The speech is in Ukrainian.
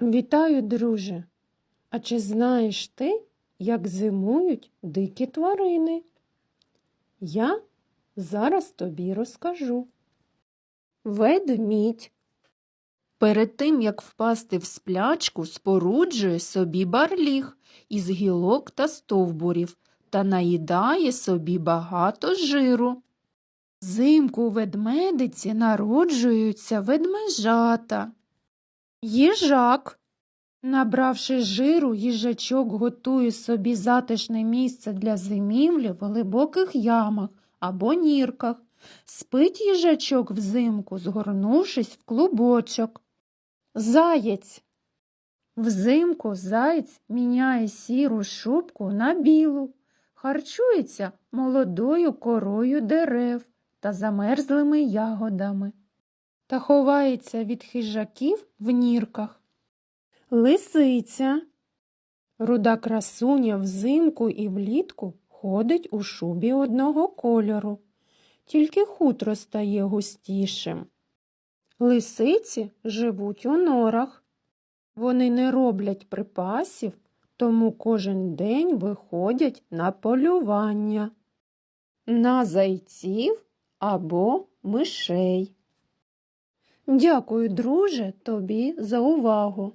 Вітаю, друже. А чи знаєш ти, як зимують дикі тварини? Я зараз тобі розкажу. Ведмідь. Перед тим, як впасти в сплячку, споруджує собі барліг із гілок та стовбурів та наїдає собі багато жиру. Зимку у ведмедиці народжуються ведмежата. Їжак. Набравши жиру, їжачок готує собі затишне місце для зимівлі в глибоких ямах або нірках. Спить їжачок взимку, згорнувшись в клубочок. Заєць. Взимку заєць міняє сіру шубку на білу, харчується молодою корою дерев та замерзлими ягодами та ховається від хижаків в нірках. Лисиця. Руда красуня взимку і влітку ходить у шубі одного кольору, тільки хутро стає густішим. Лисиці живуть у норах. Вони не роблять припасів, тому кожен день виходять на полювання, на зайців або мишей. Дякую, друже, тобі за увагу.